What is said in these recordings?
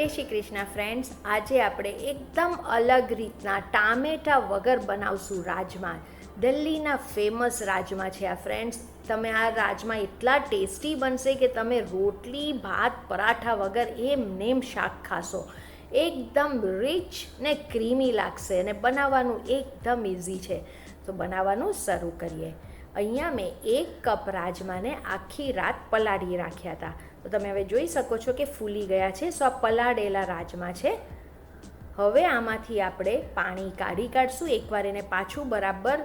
જય શ્રી કૃષ્ણ ફ્રેન્ડ્સ આજે આપણે એકદમ અલગ રીતના ટામેટા વગર બનાવશું રાજમા. દિલ્હીના ફેમસ રાજમા છે આ ફ્રેન્ડ્સ તમે આ રાજમા એટલા ટેસ્ટી બનશે કે તમે રોટલી, ભાત, પરાઠા વગર એમ નેમ શાક ખાશો. એકદમ રિચ ને ક્રીમી લાગશે અને બનાવવાનું એકદમ ઇઝી છે. તો બનાવવાનું શરૂ કરીએ. અહીંયા મેં એક કપ રાજમાને આખી રાત પલાળી રાખ્યા હતા. તો તમે હવે જોઈ શકો છો કે ફૂલી ગયા છે, સો આ પલાળેલા રાજમા છે. હવે આમાંથી આપણે પાણી કાઢી કાઢશું. એકવાર એને પાછું બરાબર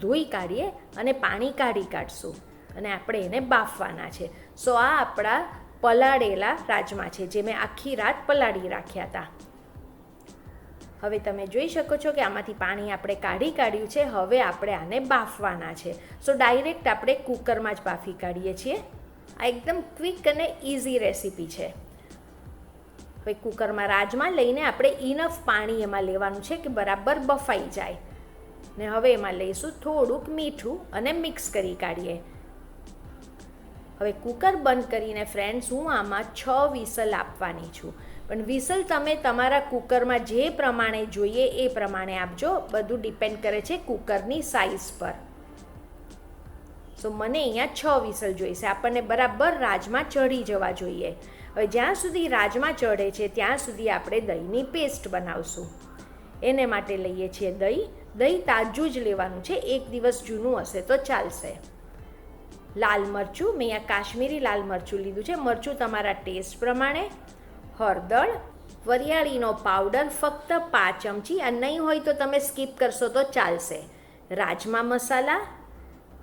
ધોઈ કાઢીએ અને પાણી કાઢી કાઢશું. અને આપણે એને બાફવાના છે. સો આ આપણા પલાળેલા રાજમા છે, જે મેં આખી રાત પલાળી રાખ્યા હતા. હવે તમે જોઈ શકો છો કે આમાંથી પાણી આપણે કાઢી કાઢ્યું છે, હવે આપણે આને બાફવાના છે. સો ડાયરેક્ટ આપણે કુકરમાં જ બાફી કાઢીએ છીએ. આ એકદમ ક્વિક અને ઇઝી રેસીપી છે. હવે કુકરમાં રાજમા લઈને આપણે ઇનફ પાણી એમાં લેવાનું છે કે બરાબર બફાઈ જાય. ને હવે એમાં લઈશું થોડુંક મીઠું અને મિક્સ કરી કાઢીએ. હવે કુકર બંધ કરીને ફ્રેન્ડ્સ હું આમાં છ વિસલ આપવાની છું. પણ વિસલ તમે તમારા કુકરમાં જે પ્રમાણે જોઈએ એ પ્રમાણે આપજો. બધું ડિપેન્ડ કરે છે કુકરની સાઇઝ પર. સો મને અહીંયા છ વિસલ જોઈશે. આપણને બરાબર રાજમાં ચઢી જવા જોઈએ. હવે જ્યાં સુધી રાજમાં ચઢે છે, ત્યાં સુધી આપણે દહીંની પેસ્ટ બનાવશું. એને માટે લઈએ છીએ દહીં. દહીં તાજું જ લેવાનું છે. એક દિવસ જૂનું હશે તો ચાલશે. લાલ મરચું. મેં અહીંયા કાશ્મીરી લાલ મરચું લીધું છે. મરચું તમારા ટેસ્ટ પ્રમાણે. હળદર, વરિયાળીનો પાવડર ફક્ત પાંચ ચમચી. આ નહીં હોય તો તમે સ્કીપ કરશો તો ચાલશે. રાજમા મસાલા.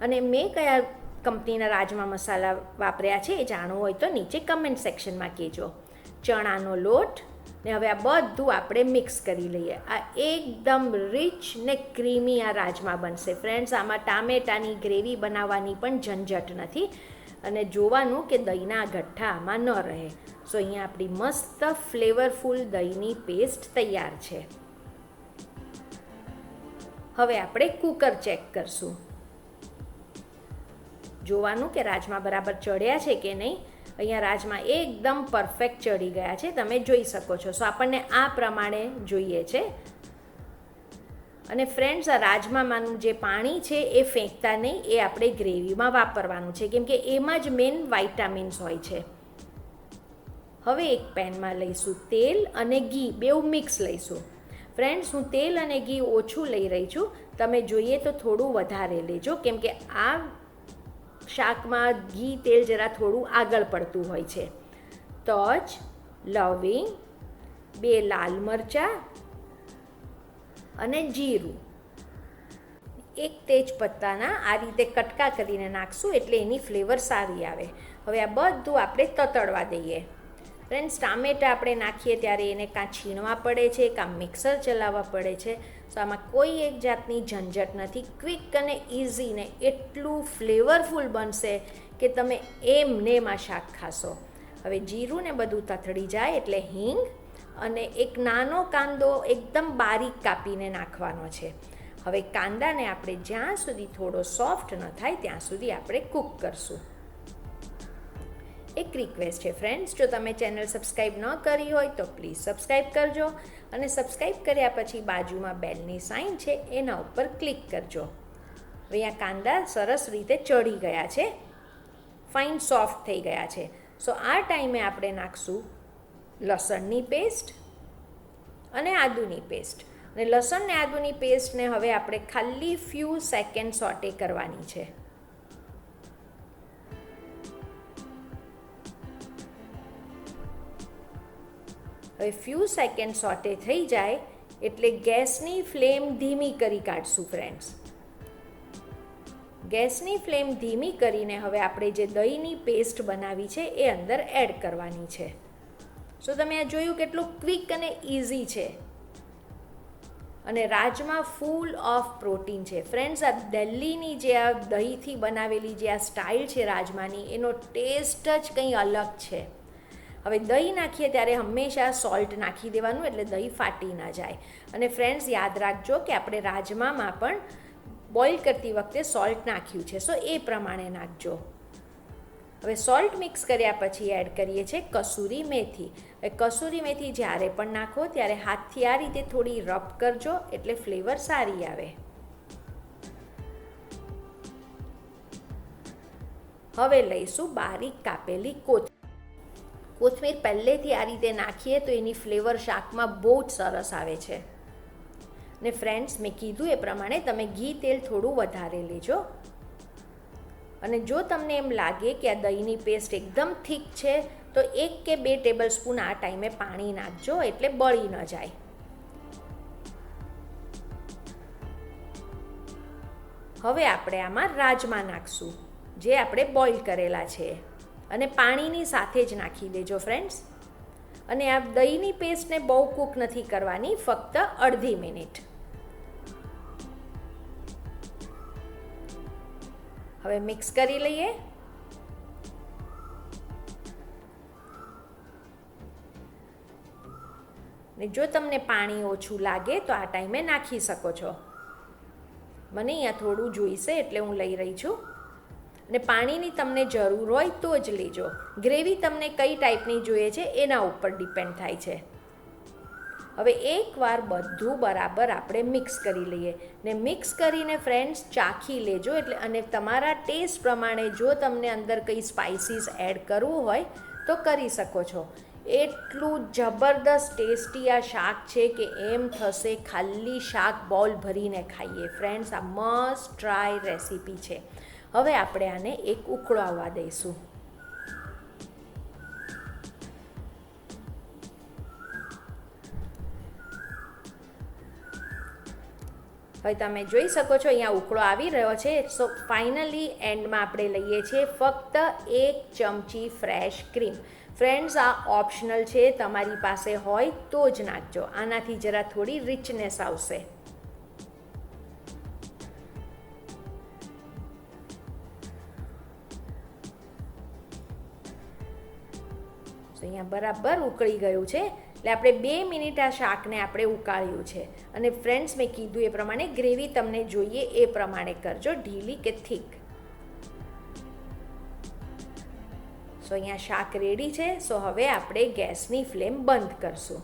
અને મેં કયા કંપનીના રાજમા મસાલા વાપર્યા છે એ જાણવું હોય તો નીચે કમેન્ટ સેક્શનમાં કહેજો. ચણાનો લોટ ને હવે આ બધું આપણે મિક્સ કરી લઈએ. આ એકદમ રિચ ને ક્રીમી આ રાજમા બનશે. ફ્રેન્ડ્સ આમાં ટામેટાની ગ્રેવી બનાવવાની પણ ઝંઝટ નથી. અને જોવાનું કે દહીંના ગઠ્ઠા આમાં ન રહે. સો અહીંયા આપણી મસ્ત ફ્લેવરફુલ દહીંની પેસ્ટ તૈયાર છે. હવે આપણે કુકર ચેક કરશું. જોવાનું કે રાજમા બરાબર ચડ્યા છે કે નહીં? અહીંયા રાજમા એકદમ પરફેક્ટ ચડી ગયા છે, તમે જોઈ શકો છો. સો આપણને આ પ્રમાણે જોઈએ છે. અને ફ્રેન્ડ્સ આ રાજમામાંનું જે પાણી છે એ ફેંકતા નહીં, એ આપણે ગ્રેવીમાં વાપરવાનું છે. કેમ કે એમાં જ મેઇન વાઇટામિન્સ હોય છે. હવે એક પેનમાં લઈશું તેલ અને ઘી, બેઉ મિક્સ લઈશું. ફ્રેન્ડ્સ હું તેલ અને ઘી ઓછું લઈ રહી છું. તમે જોઈએ તો થોડું વધારે લેજો. કેમ કે આ શાકમાં ઘી તેલ જરા થોડું આગળ પડતું હોય છે. તજ, લવિંગ, બે લાલ મરચાં અને જીરું. એક તેજ પત્તાના આ રીતે કટકા કરીને નાખશું એટલે એની ફ્લેવર સારી આવે. હવે આ બધું આપણે તતડવા દઈએ. ફ્રેન્ડ્સ ટામેટા આપણે નાખીએ ત્યારે એને કાં છીણવા પડે છે કાં મિક્સર ચલાવવા પડે છે. તો આમાં કોઈ એક જાતની ઝંઝટ નથી. ક્વિક અને ઇઝી ને એટલું ફ્લેવરફુલ બનશે કે તમે એમ નેમાં શાક ખાશો. હવે જીરું ને બધું તથડી જાય એટલે હિંગ અને એક નાનો કાંદો એકદમ બારીક કાપીને નાખવાનો છે. હવે કાંદાને આપણે જ્યાં સુધી થોડો સોફ્ટ ન થાય ત્યાં સુધી આપણે કૂક કરશું. એક રિક્વેસ્ટ છે. ફ્રેન્ડ્સ જો તમે ચેનલ સબસ્ક્રાઈબ ન કરી હોય તો પ્લીઝ સબસ્ક્રાઈબ કરજો અને સબસ્ક્રાઈબ કર્યા પછી બાજુમાં બેલની સાઇન છે એના ઉપર ક્લિક કરજો. અહીંયા કાંદા સરસ રીતે ચડી ગયા છે. ફાઇન સોફ્ટ થઈ ગયા છે. સો આ ટાઈમે આપણે નાખશું લસણની પેસ્ટ અને આદુની પેસ્ટ અને લસણ ને આદુની પેસ્ટને હવે આપણે ખાલી ફ્યુ સેકન્ડ સોટે કરવાની છે. હવે ફ્યુ સેકન્ડ સોટે થઈ જાય એટલે ગેસની ફ્લેમ ધીમી કરી કાઢશું ફ્રેન્ડ્સ ગેસની ફ્લેમ ધીમી કરીને હવે આપણે જે દહીંની પેસ્ટ બનાવી છે એ અંદર એડ કરવાની છે. સો તમે આ જોયું કેટલું ક્વિક અને ઇઝી છે. અને રાજમા ફૂલ ઓફ પ્રોટીન છે. ફ્રેન્ડ્સ આ દિલ્હીની જે આ દહીંથી બનાવેલી જે આ સ્ટાઇલ છે રાજમાની, એનો ટેસ્ટ જ કંઈ અલગ છે. હવે દહીં નાખીએ ત્યારે હંમેશા સોલ્ટ નાખી દેવાનું, એટલે દહીં ફાટી ના જાય. અને ફ્રેન્ડ્સ યાદ રાખજો કે આપણે રાજમામાં પણ બોઇલ કરતી વખતે સોલ્ટ નાખ્યું છે. સો એ પ્રમાણે નાખજો. હવે સોલ્ટ મિક્સ કર્યા પછી એડ કરીએ છીએ કસૂરી મેથી. હવે કસૂરી મેથી જ્યારે પણ નાખો, ત્યારે હાથથી આ રીતે થોડી રબ કરજો, એટલે ફ્લેવર સારી આવે. હવે લઈશું બારીક કાપેલી કોથમીર. કોથમીર પહેલેથી આ રીતે નાખીએ તો એની ફ્લેવર શાકમાં બહુ જ સરસ આવે છે. ને ફ્રેન્ડ્સ મેં કીધું એ પ્રમાણે તમે ઘી તેલ થોડું વધારે લેજો. અને જો તમને એમ લાગે કે આ દહીંની પેસ્ટ એકદમ થીક છે, તો એક કે બે ટેબલ સ્પૂન આ ટાઈમે પાણી નાખજો એટલે બળી ન જાય. હવે આપણે આમાં રાજમા નાખશું, જે આપણે બોઇલ કરેલા છે. અને પાણીની સાથે જ નાખી દેજો ફ્રેન્ડ્સ અને આ દહીંની પેસ્ટને બહુ કૂક નથી કરવાની, ફક્ત અડધી મિનિટ. હવે મિક્સ કરી લઈએ. ને જો તમને પાણી ઓછું લાગે, તો આ ટાઈમે નાખી શકો છો. મને અહીંયા થોડું જોઈશે એટલે હું લઈ રહી છું. અને પાણીની તમને જરૂર હોય તો જ લેજો. ગ્રેવી તમને કઈ ટાઈપની જોઈએ છે એના ઉપર ડિપેન્ડ થાય છે. હવે એકવાર બધું બરાબર આપણે મિક્સ કરી લઈએ. ને મિક્સ કરીને ફ્રેન્ડ્સ ચાખી લેજો એટલે અને તમારા ટેસ્ટ પ્રમાણે જો તમને અંદર કંઈ સ્પાઇસીસ એડ કરવું હોય તો કરી શકો છો. એટલું જબરદસ્ત ટેસ્ટી આ શાક છે કે એમ થશે ખાલી શાક બોલ ભરીને ખાઈએ. ફ્રેન્ડ્સ આ મસ્ટ ટ્રાય રેસીપી છે. હવે આપણે આને એક ઉકળો આવવા દઈશું. હવે તમે જોઈ શકો છો, અહીંયા ઉકળો આવી રહ્યો છે. સો ફાઇનલી એન્ડમાં આપણે લઈએ છીએ ફક્ત એક ચમચી ફ્રેશ ક્રીમ ફ્રેન્ડ્સ આ ઓપ્શનલ છે. તમારી પાસે હોય તો જ નાખજો. આનાથી જરા થોડી રિચનેસ આવશે. અહીંયા બરાબર ઉકળી ગયું છે. એટલે આપણે બે મિનિટ આ શાકને આપણે ઉકાળ્યું છે. અને ફ્રેન્ડ્સ મેં કીધું એ પ્રમાણે ગ્રેવી તમને જોઈએ એ પ્રમાણે કરજો, ઢીલી કે થીક સો અહીંયા શાક રેડી છે. સો હવે આપણે ગેસની ફ્લેમ બંધ કરશું.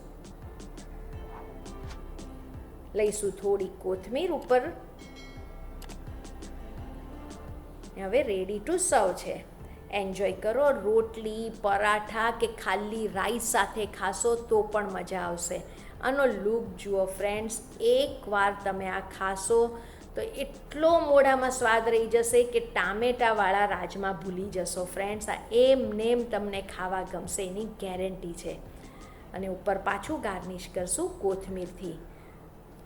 લઈશું થોડી કોથમીર ઉપર. હવે રેડી ટુ સર્વ છે. એન્જોય કરો. રોટલી, પરાઠા કે ખાલી રાઈસ સાથે ખાશો તો પણ મજા આવશે. આનો લુક જુઓ ફ્રેન્ડ્સ એકવાર તમે આ ખાશો તો એટલો મોઢામાં સ્વાદ રહી જશે કે ટામેટાવાળા રાજમા ભૂલી જશો. ફ્રેન્ડ્સ આ એમ નેમ તમને ખાવા ગમશે એની ગેરંટી છે. અને ઉપર પાછું ગાર્નિશ કરશું કોથમીરથી.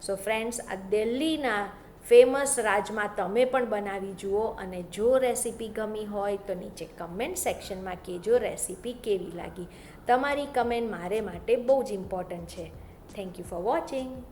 સો ફ્રેન્ડ્સ આ દિલ્હીના ફેમસ રાજમા તમે પણ બનાવી જુઓ અને જો રેસીપી ગમી હોય તો નીચે કમેન્ટ સેક્શનમાં કહેજો રેસીપી કેવી લાગી. તમારી કમેન્ટ મારે માટે બહુ જ ઇમ્પોર્ટન્ટ છે. Thank you for watching